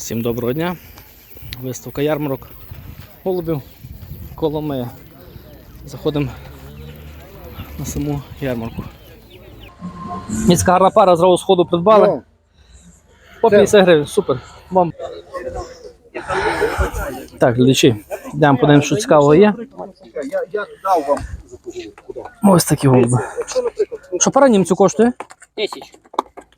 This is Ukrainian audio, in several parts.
Всім доброго дня. Виставка ярмарок голубів Коломия. Заходимо на саму ярмарку. Міцька гарна пара зразу сходу придбали. Ну, По 50 гривень, супер. Вам. Так, глядачі, йдемо подивимось, що цікавого є. Я, я дав вам Ось такі голуби. Що пара німцю коштує? Тисяч.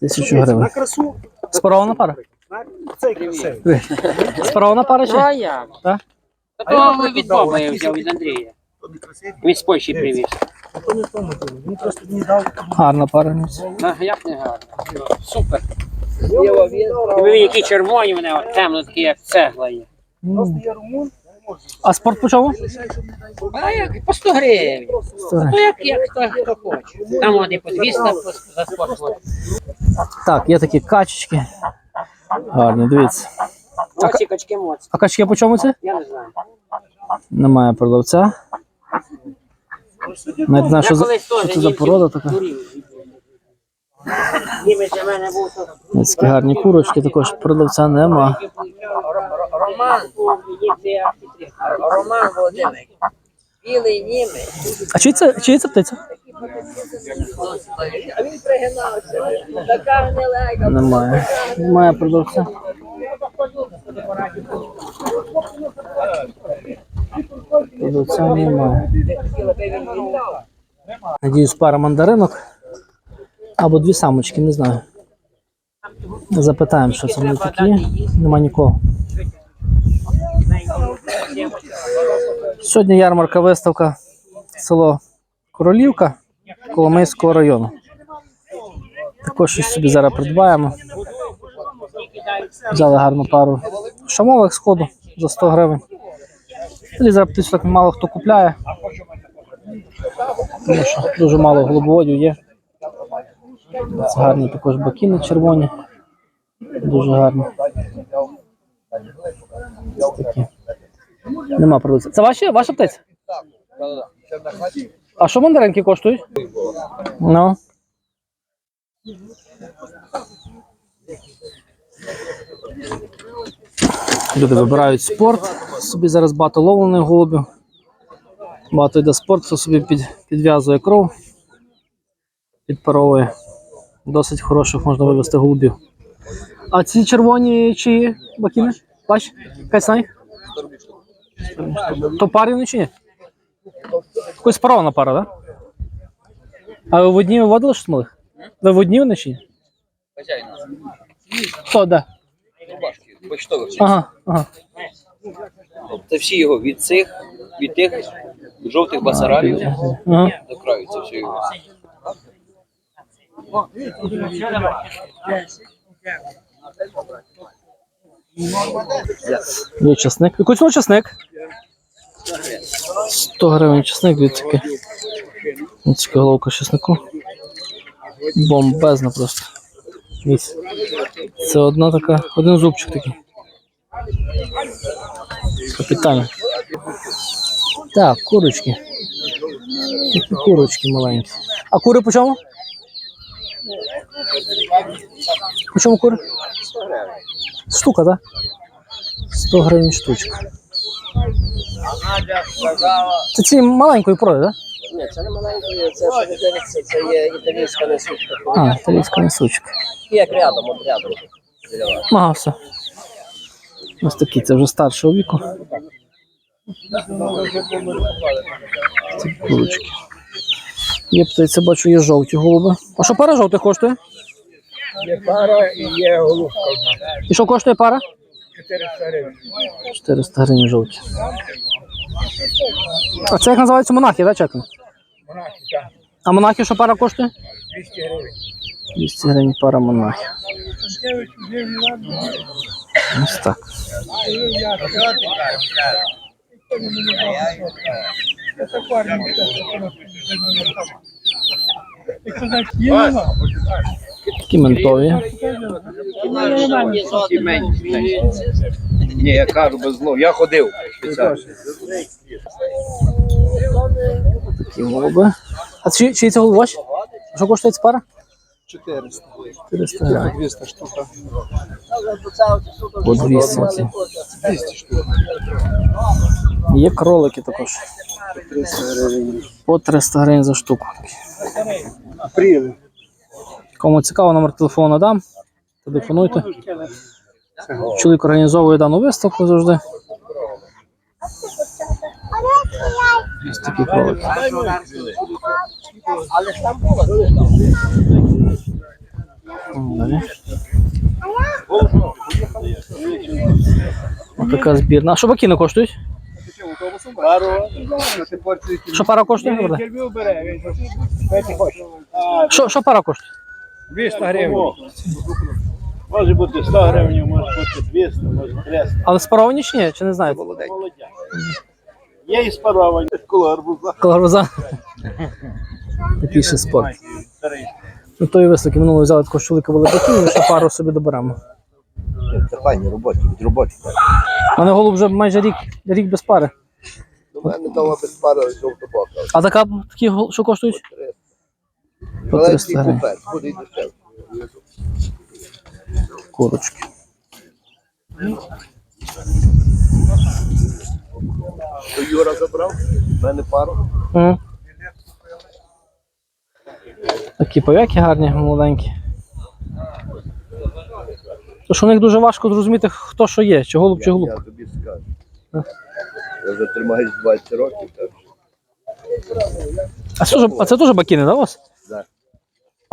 Тисячу гривень. на красу. Спарована пара? На цей красивий. Спарована пара чи? Ну, а як? Так? Та А я, то від дав я взяв від- Андрія. Він з Польщі привіз. То не в тому діло. Він просто мені дав. Гарна пара німцю. Ну, як не гарно. Супер. Диви, які червоні вони, от, темно такі, як цегла є. Просто я румун. А спорт по чому? А як? По 100 гривень. Ну, як, як хто, хто хоче. Там вони по 200 за спорт. Так, є такі качечки. Гарні, дивіться. Моці, качки, моці. А качки по чому це? Я не знаю. Немає продавця. Навіть знаю, що, за, що це за порода така. Німець для мене був то. Такі гарні курочки, також продавця нема. Роман, Роман Володимир. Білий німець. А чиї це, чиї це птиця? А він пригинався. Така гнилека. Немає. Немає продавця. Продавця немає. Надіюсь, пара мандаринок. Або дві самочки, не знаю. Запитаємо, що це вони такі. Нема нікого. Сьогодні ярмарка виставка село Королівка Коломийського району. Також щось собі зараз придбаємо. Взяли гарну пару шамових сходу за 100 гривень. Тоді зараз птицю так мало хто купляє. Тому що дуже мало голубоводів є. Це гарні також бакіни червоні. Дуже гарні. Такі. Нема продавця. Це ваші, ваша птиця? А що мандаринки коштують? Ну. Люди вибирають спорт. Собі зараз багато ловлених голубів. Багато йде спорт, хто собі під, підв'язує кров, підпаровує. Досить хороших можна вивезти голубів. А ці червоні чи бакіни? Бач? Їх? То парі чи ні? Якось парована пара, так? Да? А ви в одній виводили щось? Ви в одній чи ні? Хто, де? Почтових. Ага, ага. Це всі його від цих, від тих жовтих басарабів ага. до краю. Це все його. Є часник. Ціну часник? 100 гривень часник, дивіться таке. Ось така головка часнику. Бомбезна просто. Дивіться. Це одна така, один зубчик такий. Капітально. Так, курочки. Такі курочки маленькі. А кури по чому? По чому кури? Штука, так? 100 гривень штучка. Це ці маленької породи, так? Ні, це не маленький, це що не дивиться, це є італійська несучка. А, італійська несучка. Як рядом, от рядом. Ага, все. Ось такі, це вже старшого віку. Ці курочки. Є птиця, бачу, є жовті голуби. А що пара жовтих коштує? Є пара і є голубка. І що коштує пара? 400 гривень. 400 гривень жовті. А це як називається монахи, так, чекно? Монахи, так. А монахи що пара коштує? 200 гривень. 200 гривень пара монахів. Ось так. Такі ментові. Ні, я кажу без зло. Я ходив спеціально. Такі голуби. А чи, чи це голуб ваш? Що коштує ця пара? 400. 400 гривень. 200 штука. По 200. 200 штук. Є кролики також. 300 гривень. По 300 гривень за штуку. Апріли. Кому цікаво, номер телефону дам. Телефонуйте. Чоловік організовує дану виставку завжди. Ось такі кролики. Ось така збірна. А що бакіни коштують? Що пара коштує? Що пара коштує? 200 гривень. Може бути 100 гривень, може бути 200, може 300. Але спаровані чи ні? Чи не знаєте? Молодя. Є і спаровані коло арбуза. Такий ще спорт. Ну, тої виставки минулого взяли такого чоловіка великий, ми ще пару собі доберемо. Це файні робочі, від робочих. У мене голуб вже майже рік, рік без пари. У мене дома без пари жовтобока. А така такі що коштують? По 300 гривень. То Юра забрав, в мене пару. Такі пов'яки гарні, молоденькі. То що у них дуже важко зрозуміти, хто що є, чи голуб, чи голуб. Я тобі скажу. Я вже тримаюсь 20 років, так що А це, а це теж бакіни, да, у вас?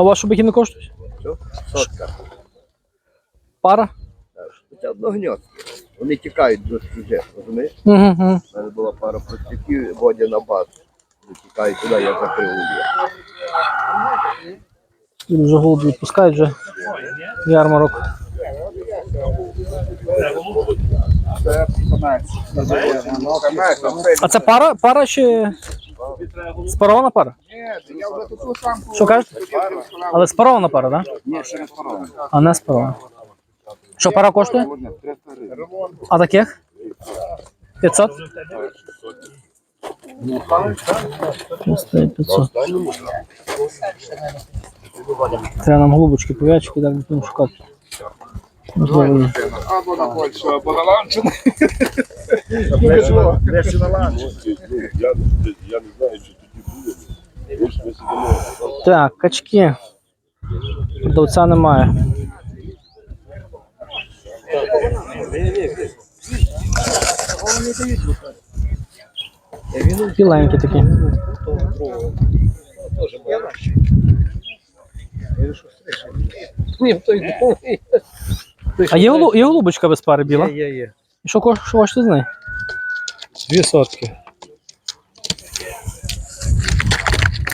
А ваші бакіни коштують? що? Сотка. Пара? Це одногньот. Вони тікають до чужих, розумієш? Угу, угу. У мене була пара простяків, водя на базу. Вони Тікають туди, я закрив уб'я. Дуже голуби відпускають вже ярмарок. Це. Самець. А це пара, пара чи спарована пара? Ні, я вже тут самку. Що кажете? Але спарована пара, так? Да? Ні, ще не спорона. А не спарована. Що пара коштує? А таких? 500? 500. Треба нам голубочки, пов'ячки, так будемо шукати. Можливо, Або на Польщу, або на ланчу. Я не знаю, чи тоді буде. Ви ж ми сидимо. Так, качки. Продавця немає. Біленькі такі. А є, голу- є голубочка без пари біла? Є, є. І що, хочете з неї? Дві сотки.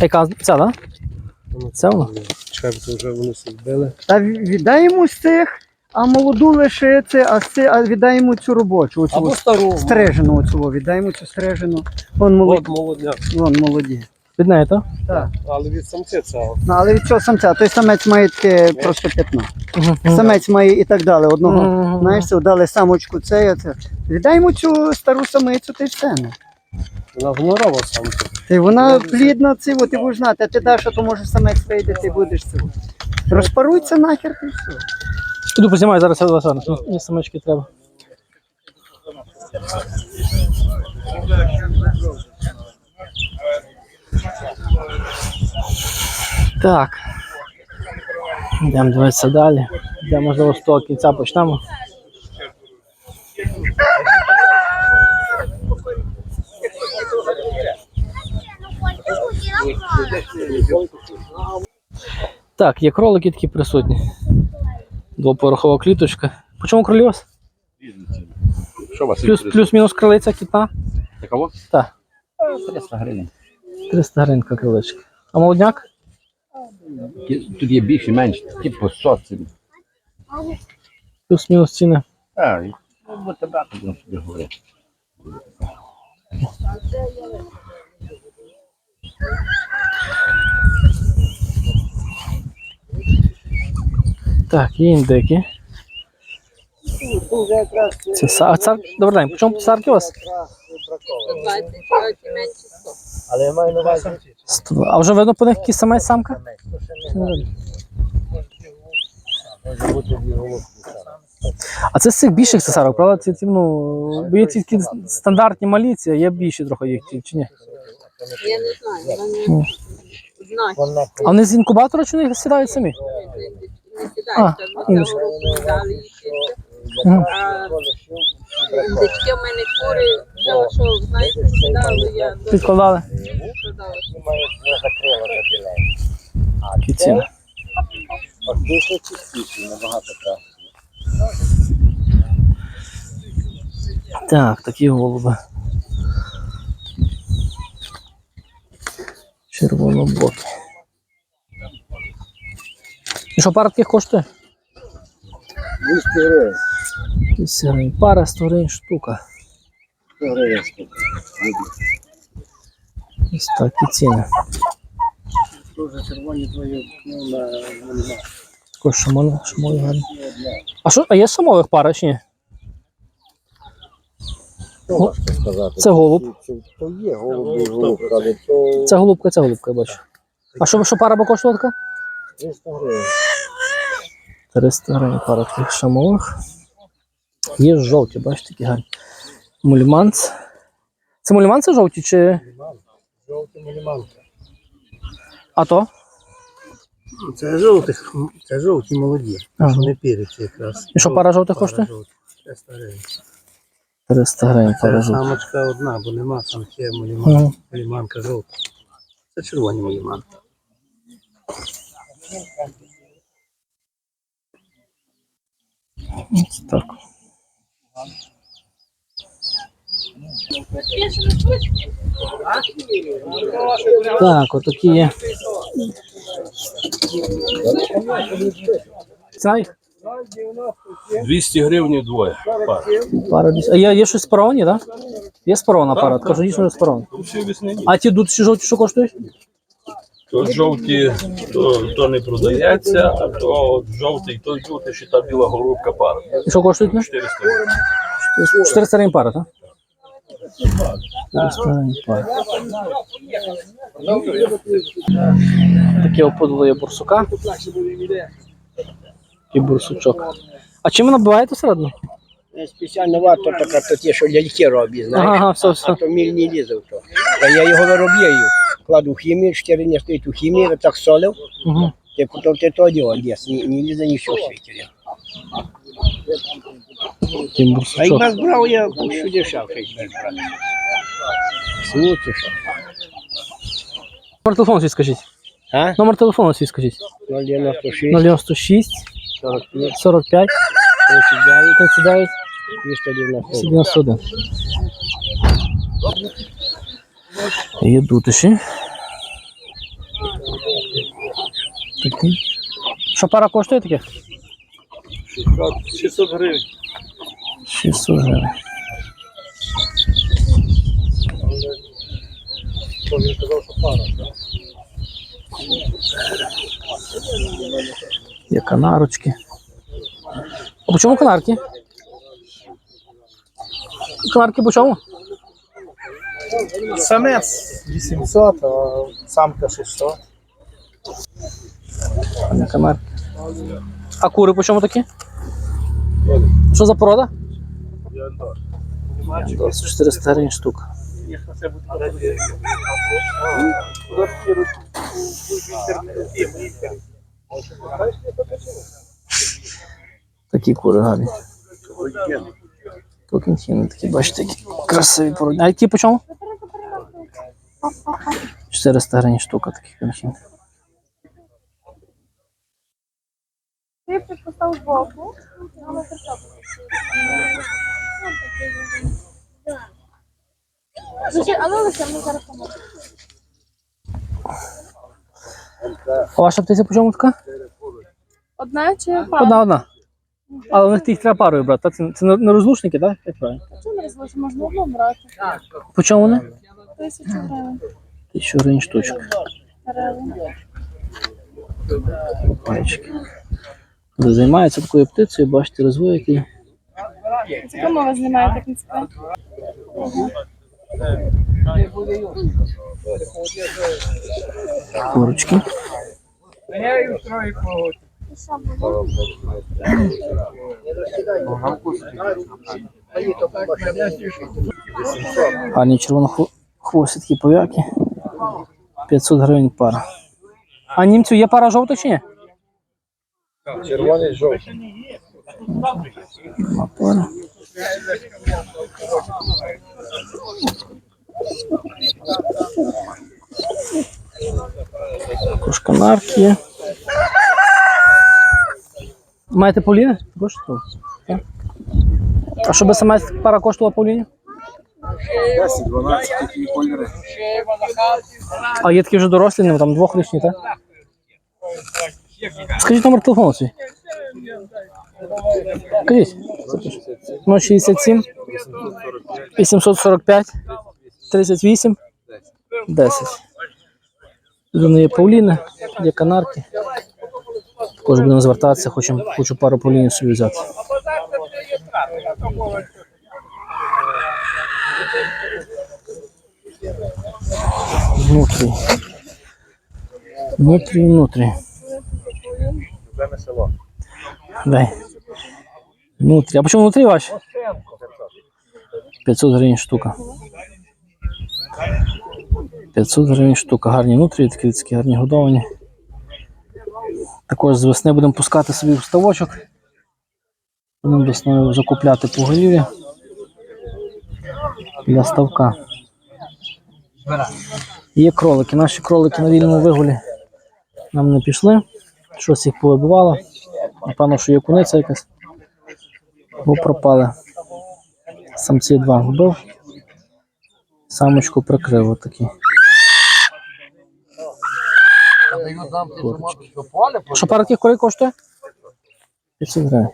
Яка ця, да? Це вона? Чекай, бо вже вони збили. Та віддай йому з цих, а молоду лишити, а, це, а віддай йому цю робочу, оцю Або стару. стрижену оцю, віддай йому цю стрижену. Вон, молоді, От молодняк. вон молоді. Від неї, так? Так. Але від самця цього. Ну, але від цього самця, той самець має таке просто п'ятно. Самець має і так далі. Одного, знаєш, це, дали самочку це, це. Віддай йому цю стару самицю, ти все. Вона гонорова самця. Ти вона плідна, от, ти будеш знати, а ти даш, а то може самець вийде, ти будеш це. Розпаруйся нахер, ти все. Іду познімаю, зараз вас. Мені самочки треба. Так. Йдемо дивитися далі. Де можливо з того кінця почнемо. Так, є кролики такі присутні. Двопорохова кліточка. По чому кролі у вас? Що вас Плюс, плюс-мінус крилиця кітна? Такого? Так. 300 гривень. 300 гривень криличка. А молодняк? Тут є більше, менше, типу сотці. Плюс-мінус ціни. А, ну, брати, будемо собі говорити. Так, є індики. Це са... цар... Добрий день, по чому сарки у вас? Але я маю на увазі. 102. А вже видно по них який самець самка? Не видно. А це з цих більших цесарок, правда? Ці, ці, ну, бо є ці стандартні малі, ці, а є більші трохи їх, чи ні? Я не знаю, вони Ну. знають, А вони з інкубатора чи вони сідають самі? не сідають, там інші. цього року дали їх. А дочки в мене кури, взяла, що, знаєте, сідали, я Підкладали. продала. Такі ціни. Так, такі голуби. Червонобокі. І що пара таких коштує? 200 гривень. 200 гривень. Пара 100 гривень штука. 100 гривень. Ось такі ціни. Дуже червоні твої, ну, на, на, Також шамони, шамони гарні. А що, а є самових пара чи ні? Сказати. Це голуб. То є голуби, голубка, але то Це голубка, це голубка, я бачу. А що, що пара би коштувала така? 300 гривень. 300 гривень пара таких шамових. Є жовті, бачите, такі гарні. Мульманц. Це мульманці жовті чи. жовті маліманки. А то? Це жовтих, це жовті молоді. Ага. Вони пірять якраз. І що пара жовтих коштує? жовтих. 300 300 гривень пара жовтих. самочка одна, бо нема там ще маліманка. Маліманка жовта. Це червоні маліманки. Ось Так. Так, отакі є. Ціна їх? 200 гривень двоє. Пара. Пара десь. А є, є щось спаровані, так? Да? Є спарована пара, кажу, дійсно. Всі весняні. А ті тут жовті що коштують? То жовті, то, то не продається, а то жовтий, то жовтий, що та біла голубка пара. І що коштують? ну? 400 гривень. 400 гривень пара, так? 400 гривень пара. Таке опудало є бурсука. І бурсучок. А чим ви набиваєте всередину? Спеціально варто така, то ті, що ляльки роблять, знаєш. Ага, все, все. А то міль не лізе в то. Та я його виробляю. Кладу в хімію, 4 дні стоїть у хімії, так солив. Угу. Ти потім ти то ліс, не, не лізе нічого в світі. А бурсучок. як нас брав, я дешевше їх без брати. Що. Номер телефону свій скажіть. А? Номер телефону свій скажіть. 096, 096 45, 45 39, 39 290. 91. Є дутиші. Такі. Що пара коштує таке? 600 гривень. 600 гривень. Є канарочки. А по чому канарки? Канарки по чому? Самець 800, а самка 600. Не канарки. А кури по чому такі? Що за порода? Яндос. 400 гривень штука. Такі кури гарні. Такі, бачите, які красиві породи. А які по чому? 400 гривень штука таких конхін. Ти поставив збоку, але Але лише ми зараз поможемо. А ваша птиця по чому така? Одна чи пара? Одна одна. Але у них їх треба парою брати. Це, це не розлучники, так? Як правильно? Чому не розвозимо? Можна одну брати. По чому вони? Тисячу гривень. Тисячу гривень штучка. Гривень. Займаються такою птицею, бачите, розводять її. Це кому ви знімаєте кінське? Курочки. Гарні червонохвості такі пов'яки. 500 гривень пара. А німцю є пара жовта чи ні? Червоний жовтий. Пара. Також канарки є. Маєте Поліни? Також? Так. А що би саме пара коштувала Поліні? 10-12 такі кольори. А є такі вже дорослі, ну, там двохрічні, так? Скажіть номер телефону свій. Скажіть. 067 845 38 10. Тут вони є Пауліни, є канарки. Також будемо звертатися, хочемо, хочу пару Паулінів собі взяти. Внутрі. Внутрі, внутрі. Дай. Внутрі. А почему внутрі ваші? 500 гривень штука. 500 гривень штука. Гарні внутрі, такі, такі гарні годовані. Також з весни будемо пускати собі в ставочок. Будемо весною закупляти поголів'я для ставка. Є кролики. Наші кролики на вільному вигулі нам не пішли. Щось їх повибивало. Напевно, що є куниця якась. Бо пропали. Самці два вбив. Самочку прикрив отакий. Курочки. Що пара таких курей коштує? 500 гривень.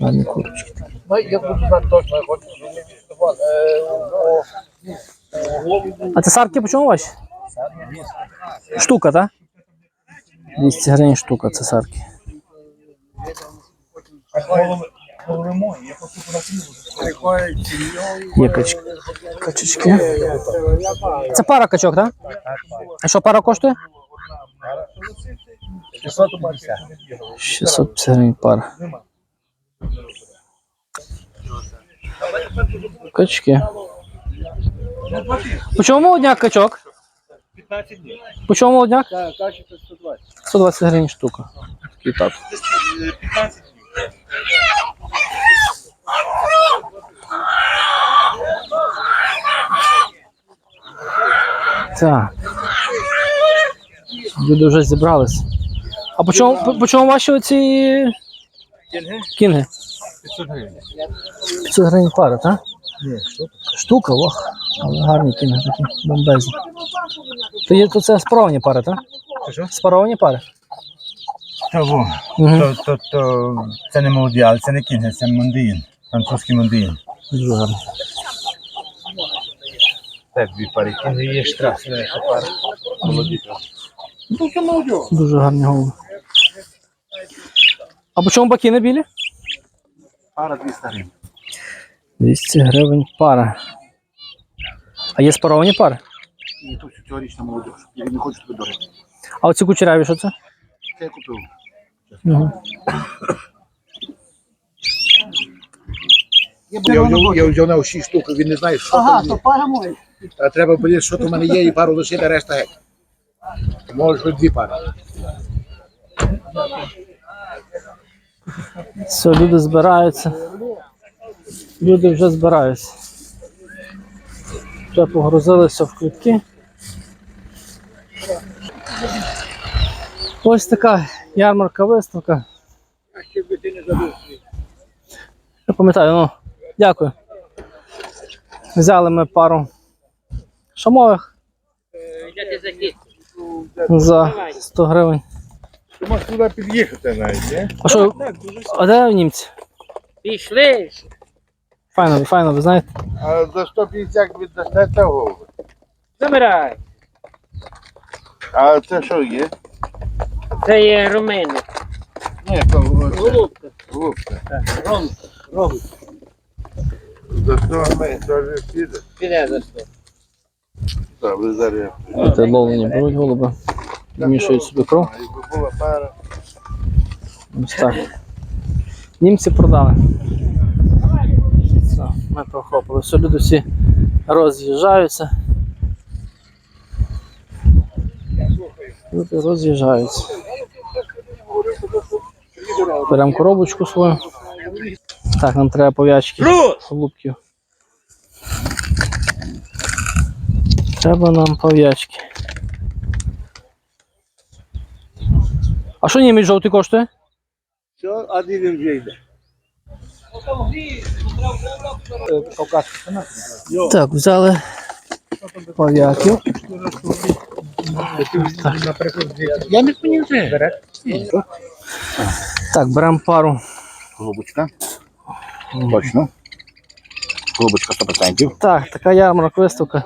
Гарні курочки. А це сарки по чому ваші? Штука, так? 200 гривень штука, це сарки. Є кач... качечки. Це пара качок, так? А що пара коштує? 650 гривень пара. Качки. По чому молодняк качок? 15 днів. По чому молодняк? Так, каші 120. 120 гривень штука. Такий так. Так. Люди вже зібрались. А по чому, по, по чому ваші оці Кінги? кінги? 500 гривень. 500 гривень пара, так? Ні, що? Штука, ох. Але гарні кінги такі, бомбезні. То, є, то це спаровані пари, так? Що? Спаровані пари? Того, Угу. то, то, то, це не молоді, але це не кінги, це мандиїн, французький мандиїн. Дуже гарно. Так, дві пари кінги є штраф. Дуже гарні голуби. А по чому бакіни білі? Пара 200 гривень. 200 гривень пара. А є спаровані пари? І тут цьогорічна молодіж. Я не хочу тобі дорого. А оці кучеряві що це? Це я купив. Угу. Я, взяв, я взяв на 6 штук, він не знає, що Ага, то пара моя. А треба подивитися, що там в мене є, і пару лишити, а решта геть. Можеш хоч дві пари. Все, люди збираються. Люди вже збираються. Вже погрузилися в квитки. Ось така ярмарка виставка. Я пам'ятаю, ну, дякую. Взяли ми пару шамових за за 100 гривень. Ти можеш туди під'їхати навіть, не? А що, а де німці? Пішли. Файно, файно, ви знаєте. А за 150 віддасте того. Забирай. А це що є? Це є румини. Ні, то Голубка. голубка. Ромка. Ромка. За 100 ми теж піде. Піде за що. Так, ви зараз. Це ловлені беруть голуби. Вмішують собі кров. Ось так. Німці продали. Ми прохопили. Все, люди всі роз'їжджаються. Люди роз'їжджаються. Беремо коробочку свою. Так, нам треба пов'ячки голубків. Треба нам пов'ячки. А що німець жовтий коштує? Все, а де вже йде? Так, взяли пов'яків. Я не поняв вже. Так, беремо пару. Голубочка. Точно. Голубочка 100%. Так, така ярмарок виставка.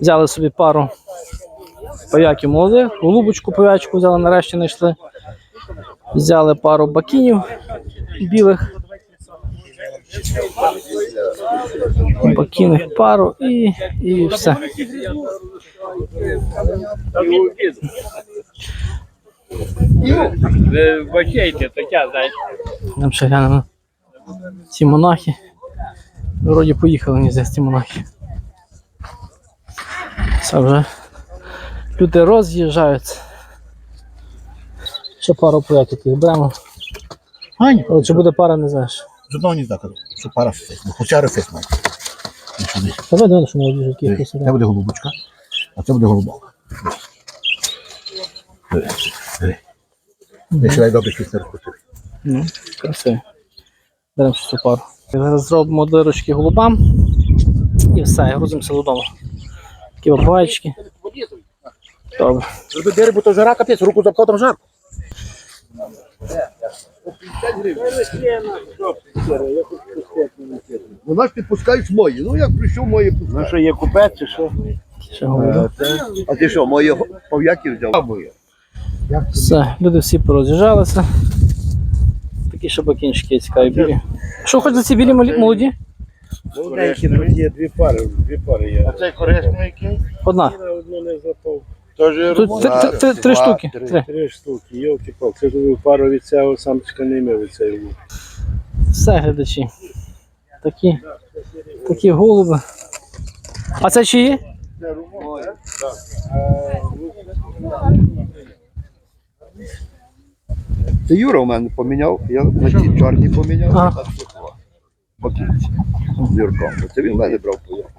Взяли собі пару пов'яків молодих, голубочку пов'ячку взяли, нарешті знайшли. Взяли пару бакінів білих. Бакіних пару і, і все. Ви бачите, таке, знаєте. Нам ще глянемо. Ці монахи. Вроді поїхали здається, ці монахи. Це вже люди роз'їжджаються. Ще пару проєктів беремо. Ань, чи буде пара, не знаєш. з одного не так, що пара фейс. Хоча рефейс Давай, давай, що молоді житки якісь. Це буде голубочка, а це буде голубок. Диви, диви. Я ще дай добре щось не розпустив. Ну, красиво. Беремо ще цю пару. Зараз зробимо дирочки голубам. І все, і грузимося додому. Такі бабайчики. Добре. Зроби дири, бо то жара капець, руку запхав там жарко. Вона ж підпускають мої. Ну як прийшов мої пускають. Ну що, є купець чи що? Голуби. А ти що, мої пов'яки взяв? Все, люди всі пороз'їжджалися. Такі ще бакінчики цікаві білі. Що хоч за ці білі малі- молоді? Деякі тут є дві пари, дві пари є. А цей корисний який? Одна. Я одну не запав. Тут три, три, три, три штуки. Три. Три штуки, йолки пал Це тобі пару від цього самчика не мив від цього. Все, глядачі. Такі, такі голуби. А це чиї? Це Юра у мене поміняв, я на ті чорні поміняв, Ага. а два. З Юрком. Це він в мене брав пов'яки.